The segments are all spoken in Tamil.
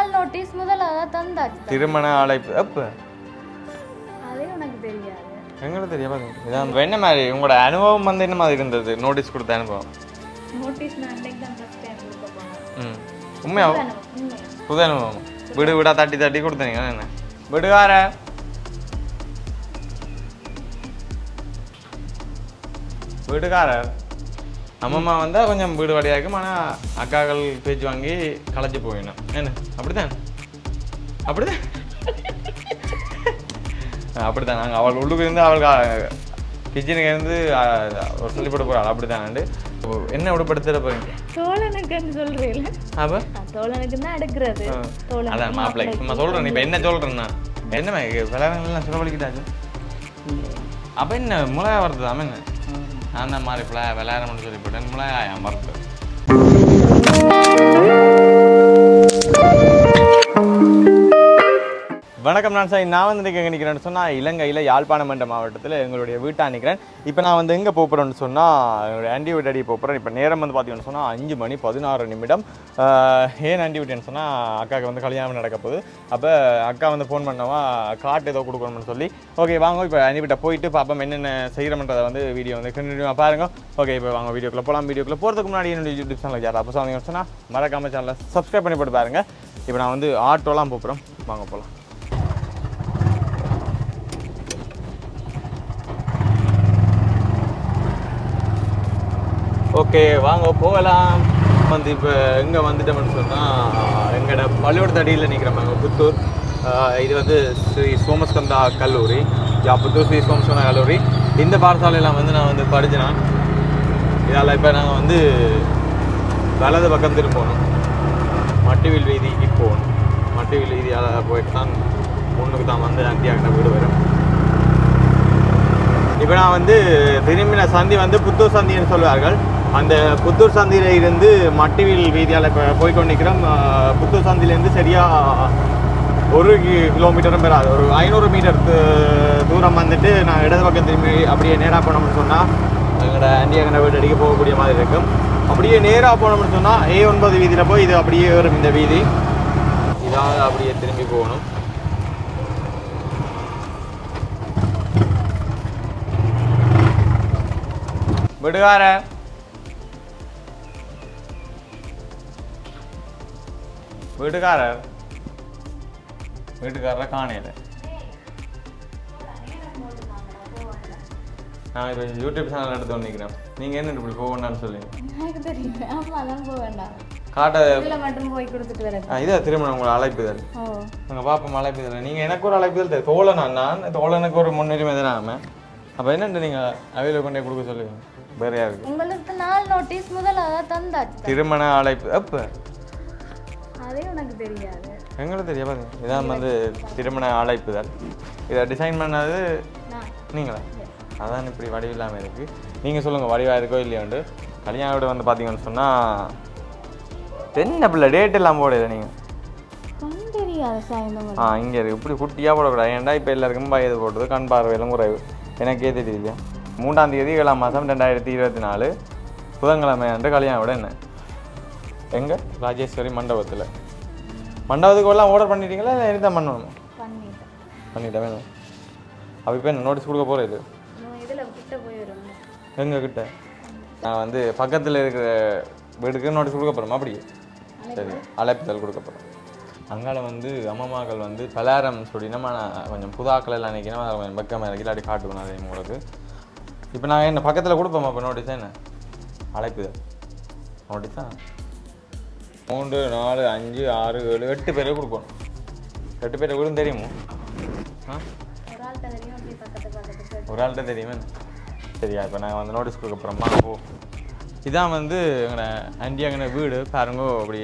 நாள் நோட்டீஸ் முதல்ல தந்தாச்சு. திருமண அழைப்பு அப்போ? அதே உனக்கு தெரியாது. எங்களுக்கு தெரியாது இதான் என்ன மாதிரி உங்களோட அனுபவம் வந்து என்ன மாதிரி இருந்தது? நோட்டீஸ் கொடுத்த அனுபவம். நோட்டீஸ் நான் அன்னைக்கு தான் ஃபர்ஸ்ட் டைம் கொடுக்க போனேன். ம். உண்மையாவும் உண்மையா? புது அனுபவம். வீடு வீடா தட்டி தட்டி கொடுத்தீங்க என்ன? விடுகார வீட்டுக்காரர் அம்மம்மா வந்தால் கொஞ்சம் வீடு வழியாக இருக்கும் ஆனால் அக்காக்கள் பேச்சு வாங்கி களைச்சு போயிடணும். என்ன? அப்படித்தான்? அப்படிதான் அப்படித்தான். நாங்கள் அவள் உள்ளுக்கு இருந்து அவள் கிச்சனுக்கு இருந்து ஒரு சொல்லி போட்டு போகிறாள் அப்படித்தானண்டு என்ன விடுபடுத்துகிற போறீங்க? தோழனுக்குன்னு சொல்றீல அப்போ? தோழனுக்கு தான் எடுக்கிறது. அதான் மாப்பிள்ளை சும்மா சொல்கிறேன் இப்போ என்ன சொல்கிறேன்னா என்ன விளையாடலாம் செலவழிக்கிட்டாச்சு அப்போ என்ன? முளையா வருது என்ன? நான் தான் மாதிரி இப்படி விளையாடணும்னு சொல்லி போட்டேன் முளையா வணக்கம் நான் சார் நான் வந்து எங்கே நிற்கிறேன்னு சொன்னால் இலங்கையில் யாழ்ப்பாண மண்ட மாவட்டத்தில் எங்களுடைய வீட்டாக நிற்கிறேன் இப்போ நான் வந்து எங்கே போகிறேன்னு சொன்னால் எங்களுடைய ஆண்டி அடி போகிறேன் இப்போ நேரம் வந்து பார்த்தீங்கன்னு சொன்னால் அஞ்சு மணி பதினாறு நிமிடம். ஏன் ஆண்டி சொன்னால் அக்காவுக்கு வந்து கல்யாணம் நடக்க போகுது. அப்போ அக்கா வந்து ஃபோன் பண்ணவா காட்டு ஏதோ கொடுக்கணும்னு சொல்லி. ஓகே வாங்க இப்போ ஆண்டி வீட்டை போயிட்டு பாப்பா என்னென்ன செய்கிறோம்ன்றதை வந்து வீடியோ வந்து கண்டினியூவாக பாருங்க. ஓகே இப்போ வாங்க வீடியோக்குள்ளே போகலாம் வீடியோக்குள்ளே போகிறதுக்கு முன்னாடி என்னுடைய யூடியூப் சேனல் யார் அப்போ சொன்னீங்கன்னு சொன்னால் மறக்காம சேனலை சப்ஸ்கிரைப் பண்ணி போட்டு பாருங்க. இப்போ நான் வந்து ஆட்டோலாம் போகிறோம் வாங்க போகலாம் ஓகே வாங்க போகலாம். வந்து இப்போ எங்கே வந்துட்டோம்னு சொன்னால் எங்களோட பள்ளியோட அடியில் நிற்கிறோம் புத்தூர் இது வந்து ஸ்ரீ சோமஸ்கந்தா கல்லூரி. ஜா புத்தூர் ஸ்ரீ சோமஸ்கந்தா கல்லூரி. இந்த பாடசாலையெல்லாம் வந்து நான் வந்து படித்தேன் இதால் இப்போ நாங்கள் வந்து வலது பக்கம் திரும்பணும் மட்டுவில் வீதிக்கு போகணும். மட்டுவில் வீதியால் போயிட்டு தான் பொண்ணுக்கு தான் வந்து அந்தியாக்கிட்ட வீடு வரும். இப்போ நான் வந்து திரும்பின சந்தி வந்து புத்தூர் சந்தின்னு சொல்வார்கள் அந்த புத்தூர் சந்தியில் இருந்து மட்டிவில் வீதியால் இப்போ போய் கொண்டிருக்கிறோம் புத்தூர் சந்தியிலேருந்து சரியாக ஒரு கிலோமீட்டரும் பெறாது. ஒரு ஐநூறு மீட்டர் தூரம் வந்துட்டு நான் இடது பக்கம் திரும்பி அப்படியே நேராக போனோம்னு சொன்னால் எங்களோட அண்டியங்கன வீடு அடிக்க போகக்கூடிய மாதிரி இருக்கும். அப்படியே நேராக போனோம்னு சொன்னால் ஏ ஒன்பது வீதியில் போய் இது அப்படியே வரும் இந்த வீதி. இதாக அப்படியே திரும்பி போகணும். விடுகாரன் வீட்டுக்காரர் வீட்டுக்காரரை காணையில் நான் இப்போ யூடியூப் சேனல் எடுத்து வந்துக்கிறேன் நீங்கள் என்ன இப்படி போகணும்னு சொல்லி எனக்கு தெரியும் போக வேண்டாம் காட்ட மட்டும் போய் கொடுத்துட்டு வரேன் ஆ, இதா திருமணம் உங்களை அழைப்புதல் ஓ உங்கள் பாப்பா அழைப்புதல் நீங்கள் எனக்கு ஒரு அழைப்புதல் தே- தோழனா நான் தோழனுக்கு ஒரு முன்னுரிமை தானே அப்போ என்னண்டு நீங்கள் அவையில் கொண்டே கொடுக்க சொல்லுங்க வேற யாருக்கு உங்களுக்கு நாள் நோட்டீஸ் முதல்ல தந்தாச்சு திருமண அழைப்பு அப்போ அதே உனக்கு தெரியாது. எங்களுக்கு தெரியாது. இதான் வந்து திருமண அழைப்புதல். இதை டிசைன் பண்ணது நீங்களா? அதான் இப்படி வடிவில்லாமல் இருக்கு. நீங்கள் சொல்லுங்கள் வடிவாக இருக்கோ இல்லையாண்டு கல்யாண வீடு வந்து பார்த்தீங்கன்னு சொன்னால் என்ன பிள்ளை டேட் எல்லாம் போடல நீங்கள் ஆ இங்கே இருக்கு. இப்படி குட்டியாக போடக்கூடாது. ஏன்டா இப்போ எல்லாருக்கும் வயது போட்டது கண் பார்வையிலும் குறைவு எனக்கே தெரியல மூன்றாம் தேதி ஏழாம் மாதம் ரெண்டாயிரத்தி இருபத்தி நாலு. புதன்கிழமை அன்று கல்யாணம் விட என்ன? எங்கே? ராஜேஸ்வரி மண்டபத்தில். மண்டபத்துக்கு எல்லாம் ஆர்டர் பண்ணிட்டீங்களா? இல்லை இனி தான் பண்ணணுமா? பண்ணிட்டேன். வேணும். அப்போ இப்போ என்ன நோட்டீஸ் கொடுக்க போய் வரும் எங்கள் கிட்ட? நான் வந்து பக்கத்தில் இருக்கிற வீட்டுக்கு நோட்டீஸ் கொடுக்க போகிறோமா அப்படியே. சரி அழைப்புதல் கொடுக்க போகிறோம் அங்கால வந்து அம்மம்மாக்கள் வந்து பலாரம் சொல்லி நம்ம நான் கொஞ்சம் புதாக்கள் எல்லாம் அதை கொஞ்சம் பக்கமாக இறக்கி இல்லாட்டி காட்டுக்கணும் அதே உங்களுக்கு. இப்போ நான் என்ன பக்கத்தில் கொடுப்போமா? இப்போ நோட்டீஸா என்ன? அழைப்புதல். நோட்டீஸா மூன்று நாலு அஞ்சு ஆறு ஏழு எட்டு பேரை கொடுக்கணும். எட்டு பேரை கூட தெரியுமோ? ஒரு ஆள்கிட்ட தெரியுமே? சரியா இப்போ நாங்கள் வந்து நோட்டீஸ் கொடுக்க போகிறோம் போ. இதான் வந்து எங்களை ஆண்டி அங்கே வீடு. பாருங்க அப்படி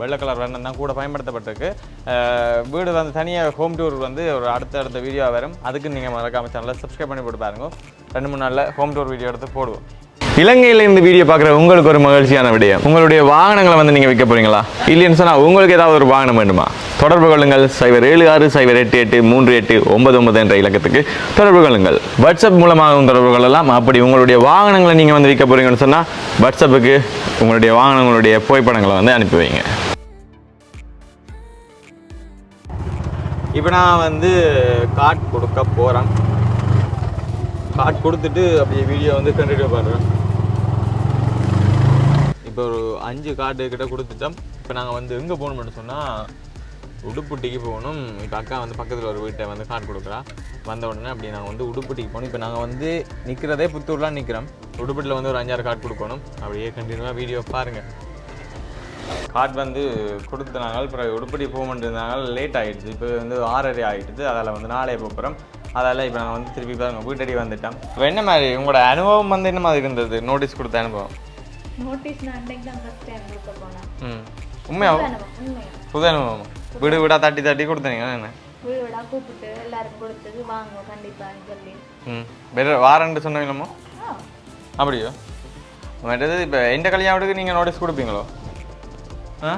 வெள்ளை கலர் வண்ணம் தான் கூட பயன்படுத்தப்பட்டிருக்கு. வீடு வந்து தனியாக ஹோம் டூர் வந்து ஒரு அடுத்த அடுத்த வீடியோ வரும். அதுக்கு நீங்கள் மறக்காம சேனலில் சப்ஸ்கிரைப் பண்ணி போட்டு பாருங்க. ரெண்டு மூணு நாளில் ஹோம் டூர் வீடியோ எடுத்து போடுவோம். இலங்கையில் இந்த வீடியோ பார்க்குற உங்களுக்கு ஒரு மகிழ்ச்சியான விடயம். உங்களுடைய வாகனங்களை வந்து நீங்கள் விற்க போறீங்களா? இல்லைன்னு சொன்னால் உங்களுக்கு ஏதாவது ஒரு வாகனம் வேண்டுமா? தொடர்பு கொள்ளுங்கள். சைபர் ஏழு ஆறு சைபர் எட்டு எட்டு மூன்று எட்டு ஒன்பது ஒன்பது என்ற இலக்கத்துக்கு தொடர்பு கொள்ளுங்கள். வாட்ஸ்அப் மூலமாகவும் தொடர்பு கொள்ளலாம். அப்படி உங்களுடைய வாகனங்களை நீங்கள் வந்து விற்க போறீங்கன்னு சொன்னால் வாட்ஸ்அப்புக்கு உங்களுடைய வாகனங்களுடைய புகைப்படங்களை வந்து அனுப்பி வைங்க. இப்போ நான் வந்து கார்டு கொடுக்க போகிறேன் கார்டு கொடுத்துட்டு அப்படியே வீடியோ வந்து கண்டினியூ பண்ணுறேன் இப்போ ஒரு அஞ்சு கார்டு கிட்ட கொடுத்துட்டோம். இப்போ நாங்கள் வந்து எங்கே போகணும்னு சொன்னால் உடுப்புட்டிக்கு போகணும். இப்போ அக்கா வந்து பக்கத்தில் ஒரு வீட்டை வந்து கார்டு கொடுக்குறா. வந்த உடனே அப்படி நாங்கள் வந்து உடுப்புட்டிக்கு போகணும். இப்போ நாங்கள் வந்து நிற்கிறதே புத்தூர்லாம் நிற்கிறோம் உடுப்பட்டியில் வந்து ஒரு அஞ்சாறு கார்டு கொடுக்கணும். அப்படியே கண்டினியூவாக வீடியோ பாருங்கள் கார்டு வந்து கொடுத்தனாங்க. அப்புறம் உடுப்படி போக மாட்டேருந்தாங்க லேட் ஆகிடுச்சு இப்போ வந்து ஆறரை ஆகிடுது அதில் வந்து நாளே போகிறோம் அதால் இப்போ நாங்கள் வந்து திருப்பி பாருங்கள் வீட்டடி வந்துட்டோம். இப்போ என்ன மாதிரி உங்களோட அனுபவம் வந்து என்ன மாதிரி இருந்தது? நோட்டீஸ் கொடுத்த அனுபவம். நோட்டீஸ் நான் அன்னைக்கு தான் ஃபஸ்ட் டைம் கொடுக்க போனேன். உண்மையா? வீடு வீடாக தட்டி தட்டி கொடுத்தீங்க என்ன? வீடு வீடாக கூப்பிட்டு எல்லாருக்கும் கொடுத்தது வாங்க கண்டிப்பான்னு சொல்லி. ம். வேறு வாரண்டு சொன்னீங்களமோ ஆ. அப்படியோ? மற்றது இப்போ எந்த கல்யாணத்துக்கு நீங்கள் நோட்டீஸ் கொடுப்பீங்களோ? ஆ?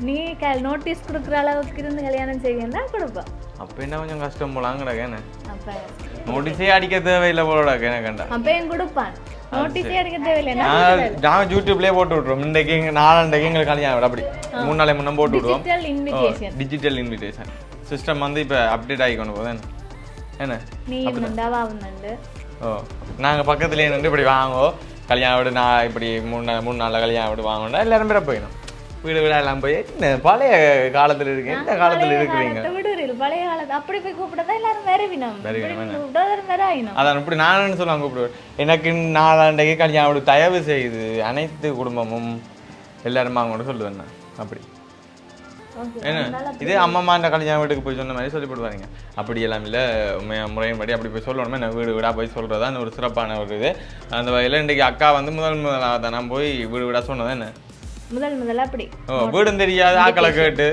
நீ நோட்டீஸ் கொடுக்குற அளவுக்கு இருந்து கல்யாணம் செய்வேன் தான் கொடுப்பேன். அப்போ என்ன கொஞ்சம் கஷ்டம் போலாங்கடா அப்போ நோட்டீஸே அடிக்க தேவையில்லை போலடா என்ன கண்டா? அப்பயும் கொடுப்பான். நான் யூடியூப்லேயே போட்டு விட்ருவோம் இன்றைக்கு நாளாண்டைக்கு எங்களுக்கு கல்யாணம் விட அப்படி. மூணு நாளை முன்ன போட்டு விடுவோம். டிஜிட்டல் இன்விடேஷன் சிஸ்டம் வந்து இப்போ அப்டேட் ஆகி கொண்டு போகுது. என்ன? ஓ நாங்கள் பக்கத்துலேயே நின்று இப்படி வாங்கோ கல்யாணம் வீடு நான் இப்படி மூணு மூணு நாளில் கல்யாணம் வீடு வாங்கணும்னா எல்லாரும் பேர போயிடும். வீடு வீடா எல்லாம் போய் பழைய காலத்தில் இருக்கு எந்த காலத்தில் இருக்கிறீங்க? பழைய காலத்து அப்படி போய் எல்லாரும்? கூப்பிட்டா வர ஆயினம் அதான் இப்படி நானும் சொல்லுவாங்க கூப்பிடுவேன். எனக்கு நாளாண்டைக்கு கல்யாணம் வீடு தயவு செய்து அனைத்து குடும்பமும் எல்லாரும் வாங்க சொல்லுவேன் நான். அப்படி. என்ன? இதே அம்மா அந்த கல்யாண வீட்டுக்கு போய் சொன்ன மாதிரி சொல்லி போடுவாங்க அப்படி எல்லாம் இல்லை முறையின்படி அப்படி போய் சொல்லணுமே? நான் வீடு வீடாக போய் சொல்கிறது ஒரு சிறப்பான ஒரு இது. அந்த வகையில் இன்றைக்கி அக்கா வந்து முதல் முதலாக தான் நான் போய் வீடு வீடாக சொன்னது என்ன? முதல் முதல்ல அப்படி. ஓ வீடும் தெரியாது ஆக்களை கேட்டு.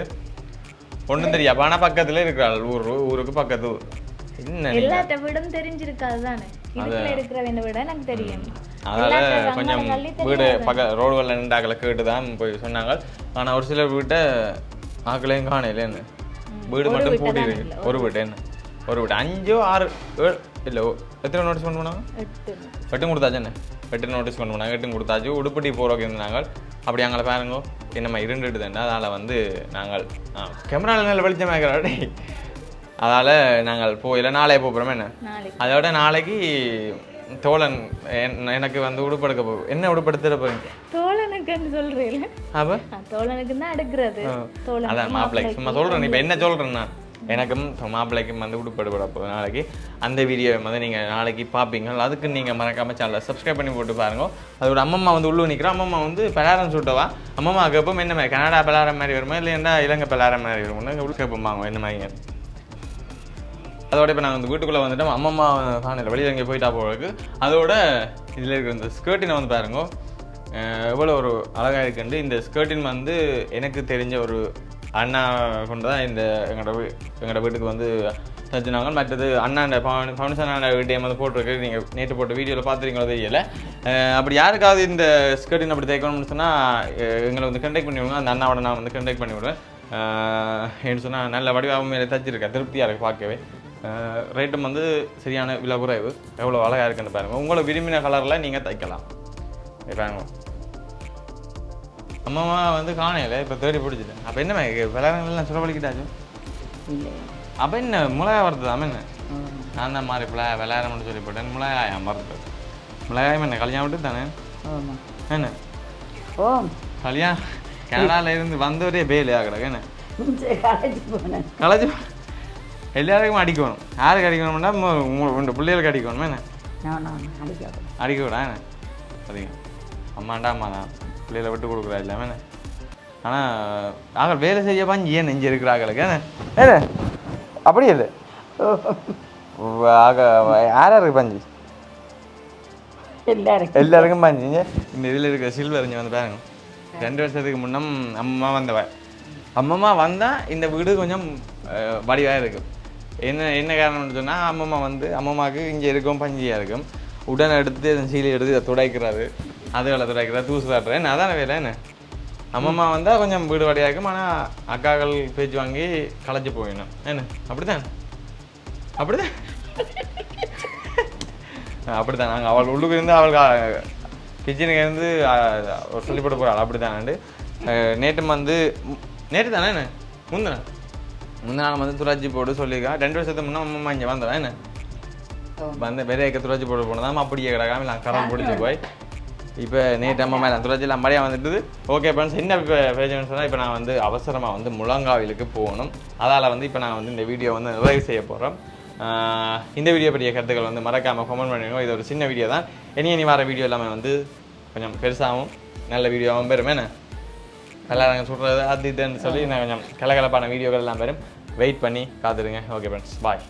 ஒன்றும் தெரியாது. ஆனால் பக்கத்தில் இருக்கிறாள். ஊர் ஊருக்கு பக்கத்து என்ன? எல்லாத்த வீடும் தெரிஞ்சிருக்காது தானே இருக்கிறவன விட எனக்கு தெரியும். அதனால கொஞ்சம் வீடு. பக்க ரோடுகளில் நின்று ஆக்களை கேட்டு தான் போய் சொன்னாங்க. ஆனால் ஒரு சிலர் வீட்டை ஆக்களையும் காணையில என்ன வீடு மட்டும் பூட்டி ஒரு வீட்டு என்ன ஒரு வீட்டு அஞ்சோ ஆறு ஏழு இல்லை எத்தனை நோட்டீஸ் கொண்டு போனாங்க எட்டு எட்டும் கொடுத்தாச்சு என்ன எட்டு நோட்டீஸ் கொண்டு போனாங்க எட்டும் கொடுத்தாச்சு உடுப்பட்டி போகிறோக்கு இருந்தாங்க அப்படி அங்கே பாருங்க என்னம்மா இருண்டுட்டு தானே அதனால் வந்து நாங்கள் கேமராவில் நல்ல வெளிச்சமாக்கிறாடி அதால் நாங்கள் போயில நாளே போகிறோம் என்ன அதோட நாளைக்கு தோழன் என்- எனக்கு வந்து உடுப்படுக்க போ என்ன உடுப்படுத்துற போறீங்க தோழனுக்குன்னு சொல்றீல அப்போ தோழனுக்கு தான் எடுக்கிறது அதான் மாப்பிள்ளைக்கு சும்மா சொல்கிறேன் இப்போ என்ன சொல்கிறேன் நான் எனக்கும் மாப்பிள்ளைக்கும் வந்து உடுப்படுபட போகுது நாளைக்கு. அந்த வீடியோவை வந்து நீங்கள் நாளைக்கு பார்ப்பீங்க அதுக்கு நீங்கள் மறக்காமல் சேனலை சப்ஸ்கிரைப் பண்ணி போட்டு பாருங்க. அதோட அம்மம்மா வந்து உள்ளே நிற்கிறோம் அம்மம்மா வந்து பலாரம் சுட்டவா அம்மம்மா எப்போ என்ன மாதிரி? கனடா பலாரம் மாதிரி வருமா? இல்லை என்ன இலங்கை பலாரம் மாதிரி வருமா? உள்ள கேட்போம்பாங்க என்ன மாதிரி அதோட இப்போ நாங்கள் வந்து வீட்டுக்குள்ளே வந்துட்டோம். அம்மம்மா காணையில் வெளியில் எங்கே போயிட்டா போகிறதுக்கு அதோட இதில் இருக்கிற இந்த ஸ்கர்ட்டினை வந்து பாருங்க. அஹ் எவ்வளோ ஒரு அழகாக இருக்குண்டு இந்த ஸ்கர்ட்டின் வந்து எனக்கு தெரிஞ்ச ஒரு அண்ணா கொண்டு தான் இந்த எங்களோட வீ எங்களோட வீட்டுக்கு வந்து தச்சுனாங்க மற்றது அண்ணாண்ட பவன் பவனிசன் அண்ணா வீட்டையும் வந்து போட்டிருக்கு. நீங்கள் நேற்று போட்ட வீடியோவில் பார்த்துருக்கீங்களோ தெரியல. அப்படி யாருக்காவது இந்த ஸ்கர்ட்டின் அப்படி தைக்கணும்னு சொன்னால் எங்களை வந்து கண்டெக்ட் பண்ணி விடுங்க அந்த அண்ணாவோட நான் வந்து கண்டெக்ட் பண்ணி விடுவேன் ஏன்னு சொன்னால் நல்ல வடிவாகவும் மேலே தச்சிருக்கேன். திருப்தியாக இருக்குது பார்க்கவே. ரேட்டும் வந்து சரியான விலை குறைவு. எவ்வளோ அழகாக இருக்குன்னு பாருங்கள் உங்களை விரும்பின கலரில் நீங்கள் தைக்கலாம். பாருங்க அம்மாமா வந்து காணையில இப்போ தேடி பிடிச்சிட்டேன் அப்போ என்ன விளையாடுலாம் சுரவழிக்கிட்டாச்சு இல்லை அப்போ என்ன மிளகாய் வறுத்தது அம்மா என்ன நான் தான் மாதிரி பிள்ளை விளையாடணும்னு சொல்லி போட்டேன் மிளகாய் மறுத்தது மிளகாயம் என்ன கல்யாணம் விட்டு தானே? என்ன? ஓம் கல்யாணம் கனடால இருந்து வந்தவரே பேலு ஆகிடக்கு என்ன? கலைச்சு எல்லாருக்கும் அடிக்கணும். யாருக்கு அடிக்கணும்னா உங்கள் பிள்ளைகளுக்கு அடிக்கணுமா என்ன? அடிக்க விடா என்ன? அதிகம் அம்மாண்டா அம்மா தான் பிள்ளைகளை விட்டு கொடுக்குறா இல்லாம என்ன ஆனால் நாங்கள் வேலை செய்ய பாஞ்சு ஏன் நெஞ்சு இருக்கிறாங்களுக்கு என்ன அப்படி இல்லை. ஆக யார் யாருக்கு பஞ்சு? எல்லாருக்கும். எல்லாருக்கும் பஞ்சுங்க இந்த இதில் இருக்கிற சில்வர் வந்து பாருங்க. ரெண்டு வருஷத்துக்கு முன்னம் அம்மா வந்தவ. அம்மம்மா வந்தால் இந்த வீடு கொஞ்சம் வடிவாக இருக்கும். என்ன என்ன காரணம்னு சொன்னால் அம்மம்மா வந்து அம்மம்மாவுக்கு இங்கே இருக்கும் பஞ்சியாக இருக்கும். உடனே எடுத்து சீலை எடுத்து இதை துடைக்கிறாரு அதுகளை துடைக்கிறாரு தூசு காட்டுறேன் என்ன அதான வேலை என்ன? அம்மம்மா வந்தால் கொஞ்சம் வீடு வடியாக இருக்கும் ஆனால் அக்காக்கள் பேச்சு வாங்கி களைச்சி போயிடணும். என்ன? அப்படிதான் அப்படிதான் அப்படிதான் நாங்கள் அவள் உள்ளுக்கு இருந்து அவள் கிச்சனுக்கு இருந்து அஹ், ஒரு சொல்லிப்பட போகிறாள் அப்படி நேற்று வந்து நேற்று தானே என்ன? முந்தின முந்தின நாள் வந்து துராஜி போடு சொல்லியிருக்கேன் ரெண்டு வருஷத்துக்கு முன்னே அம்மா இங்கே வந்தவன் என்ன? வந்து விரைக்க துராஜி போட்டு போனதாம். அப்படியே கிடக்காம நான் கரம் பிடிச்சி போய். இப்போ நேற்று அம்மா மேலே துராஜியில் மழையாக வந்துட்டுது. ஓகே ஃப்ரெண்ட்ஸ் என்ன இப்போ பிரச்சனைன்னு சொன்னால் இப்போ நான் வந்து அவசரமாக வந்து முழங்காவிலுக்கு போகணும். அதால் வந்து இப்போ நான் வந்து இந்த வீடியோ வந்து நிறைவு செய்ய போகிறோம் இந்த வீடியோ பற்றிய கருத்துக்கள் வந்து மறக்காமல் கமெண்ட் பண்ணிடுங்க இது ஒரு சின்ன வீடியோ தான். இனி இனி வர வீடியோ எல்லாமே வந்து கொஞ்சம் பெருசாகவும் நல்ல வீடியோவும் பெறும். என்ன? எல்லாரும் சொல்கிறது அது இதுன்னு சொல்லி நான் கொஞ்சம் கலகலப்பான வீடியோக்கள் எல்லாம் பெறும். வெயிட் பண்ணி காத்துருங்க. Okay friends bye